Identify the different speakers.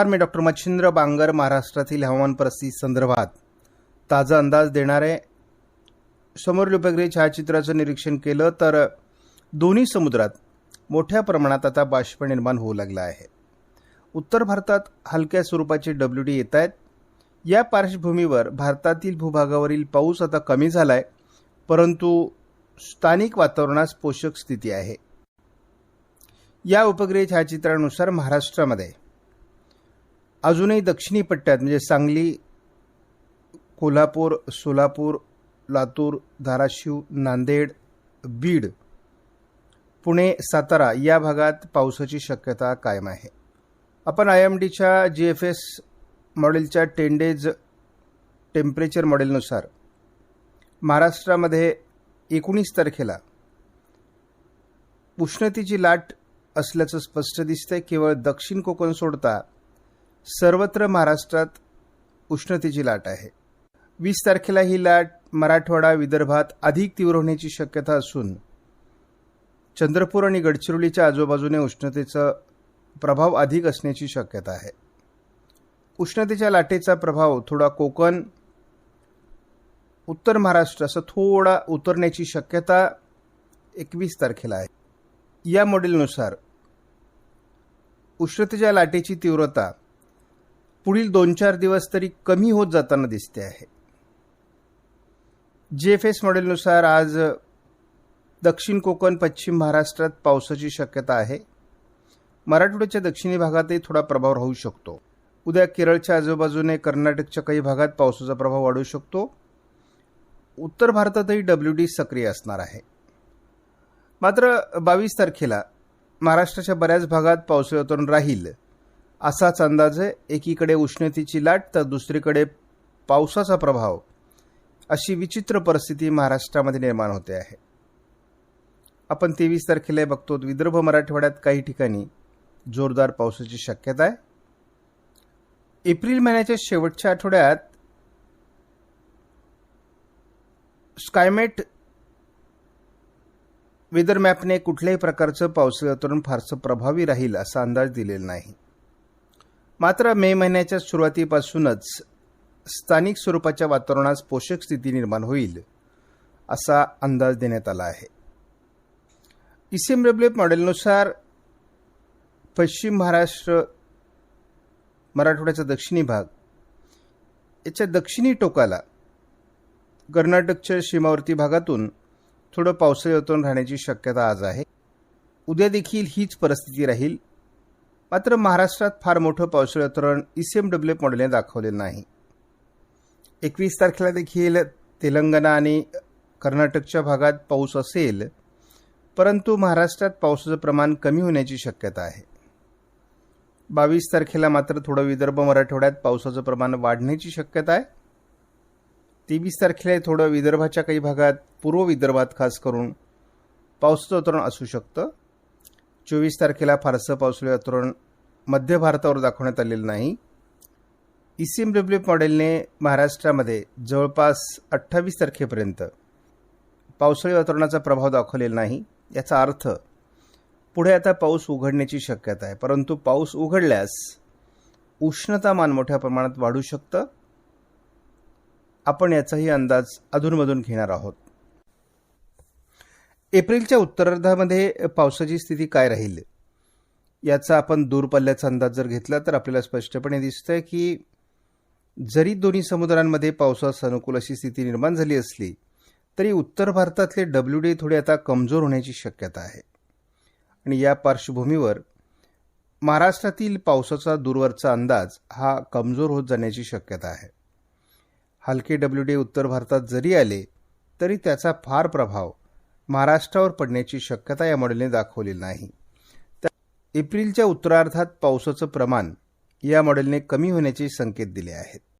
Speaker 1: नमस्कार मी डॉक्टर मच्छिंद्र बांगर महाराष्ट्रातील हवामान परिस्थिती संदर्भात ताजा अंदाज देणारे समोरील उपग्रही छायाचित्राचं निरीक्षण केलं तर दोन्ही समुद्रात मोठ्या प्रमाणात आता बाष्प निर्माण होऊ लागला आहे. उत्तर भारतात हलक्या स्वरूपाचे डब्ल्यू डी येत आहेत. या पार्श्वभूमीवर भारतातील भूभागावरील पाऊस आता कमी झाला आहे परंतु स्थानिक वातावरणास पोषक स्थिती आहे. या उपग्रही छायाचित्रानुसार महाराष्ट्रामध्ये अजूनही दक्षिणी पट्ट्यात म्हणजे सांगली कोल्हापूर सोलापूर लातूर धाराशिव नांदेड बीड पुणे सातारा या भागात पावसाची शक्यता कायम आहे. आपण आय एम डीच्या जी एफ एस मॉडेलच्या टेन डेज टेम्परेचर मॉडेलनुसार महाराष्ट्रामध्ये एकोणीस तारखेला उष्णतेची लाट असल्याचं स्पष्ट दिसतंय. केवळ दक्षिण कोकण सोडता सर्वत्र महाराष्ट्रात उष्णतेची लाट आहे. वीस तारखेला ही लाट मराठवाडा विदर्भात अधिक तीव्र होण्याची शक्यता असून चंद्रपूर आणि गडचिरोलीच्या आजूबाजूने उष्णतेचा प्रभाव अधिक असण्याची शक्यता आहे. उष्णतेच्या लाटेचा प्रभाव थोडा कोकण उत्तर महाराष्ट्र असं थोडा उतरण्याची शक्यता एकवीस तारखेला आहे. या मॉडेलनुसार उष्णतेच्या लाटेची तीव्रता पुढील दोन चार दिवस तरी कमी होत जाताना दिसते आहे. जे एफ एस मॉडेलनुसार आज दक्षिण कोकण पश्चिम महाराष्ट्रात पावसाची शक्यता आहे. मराठवाड्याच्या दक्षिणी भागातही थोडा प्रभाव राहू शकतो. उद्या केरळच्या आजूबाजूने कर्नाटकच्या काही भागात पावसाचा प्रभाव वाढू शकतो. उत्तर भारतातही डब्ल्यू डी सक्रिय असणार आहे. मात्र बावीस तारखेला महाराष्ट्राच्या बऱ्याच भागात पावसाळी वातावरण राहील. असाच अंदाज आहे एकीकडे उष्णतेची लाट तर दुसरीकडे पावसाचा प्रभाव अशी विचित्र परिस्थिती महाराष्ट्रामध्ये निर्माण होते आहे. आपण तेवीस तारखेला बघतो विदर्भ मराठवाड्यात काही ठिकाणी जोरदार पावसाची शक्यता आहे. एप्रिल महिन्याच्या शेवटच्या आठवड्यात स्कायमेट वेदर मॅपने कुठल्याही प्रकारचं पावसाळी वातावरण फारसं प्रभावी राहील असा अंदाज दिलेला नाही. मात्र मे महिन्याच्या सुरुवातीपासूनच स्थानिक स्वरूपाच्या वातावरणास पोषक स्थिती निर्माण होईल असा अंदाज देण्यात आला आहे. डब्ल्यू मॉडेलनुसार पश्चिम महाराष्ट्र मराठवाड्याचा दक्षिणी भाग याच्या दक्षिणी टोकाला कर्नाटकच्या सीमावर्ती भागातून थोडं पावसाळी वातावरण राहण्याची शक्यता आज आहे. उद्या देखील हीच परिस्थिती राहील. मात्र महाराष्ट्रात फार मोठं पावसाळी वातावरण डब्ल्यू मॉडेलने दाखवले नाही. एकवीस तारखेला देखील तेलंगणा आणि कर्नाटकच्या भागात पाऊस असेल परंतु महाराष्ट्रात पावसाचं प्रमाण कमी होण्याची शक्यता आहे. बावीस तारखेला मात्र थोडं विदर्भ मराठवाड्यात पावसाचं प्रमाण वाढण्याची शक्यता आहे. तेवीस तारखेला थोडं विदर्भाच्या काही भागात पूर्व विदर्भात खास करून पावसाचं वातावरण असू शकतं. चोवीस तारखेला फारसं पावसाळी वातावरण मध्य भारतावर दाखवण्यात आलेलं नाही. ई सी एम डब्ल्यू मॉडेलने महाराष्ट्रामध्ये जवळपास अठ्ठावीस तारखेपर्यंत पावसाळी वातावरणाचा प्रभाव दाखवलेला नाही याचा अर्थ पुढे आता पाऊस उघडण्याची शक्यता आहे. परंतु पाऊस उघडल्यास उष्णतामान मोठ्या प्रमाणात वाढू शकतं. आपण याचाही अंदाज अधूनमधून घेणार आहोत. एप्रिलच्या उत्तरार्धामध्ये पावसाची स्थिती काय राहील? याचा आपण दूर पल्ल्याचा अंदाज जर घेतला तर आपल्याला स्पष्टपणे दिसतंय की जरी दोन्ही समुद्रांमध्ये पावसास अनुकूल अशी स्थिती निर्माण झाली असली तरी उत्तर भारतातले डब्ल्यू डी थोडे आता कमजोर होण्याची शक्यता आहे. आणि या पार्श्वभूमीवर महाराष्ट्रातील पावसाचा दूरवरचा अंदाज हा कमजोर होत जाण्याची शक्यता आहे. हलके डब्ल्यू डी उत्तर भारतात जरी आले तरी त्याचा फार प्रभाव महाराष्ट्रावर पडण्याची शक्यता या मॉडेलने दाखवलेली नाही. एप्रिलच्या उत्तरार्धात पावसाचं प्रमाण या मॉडेलने कमी होण्याचे संकेत दिले आहेत.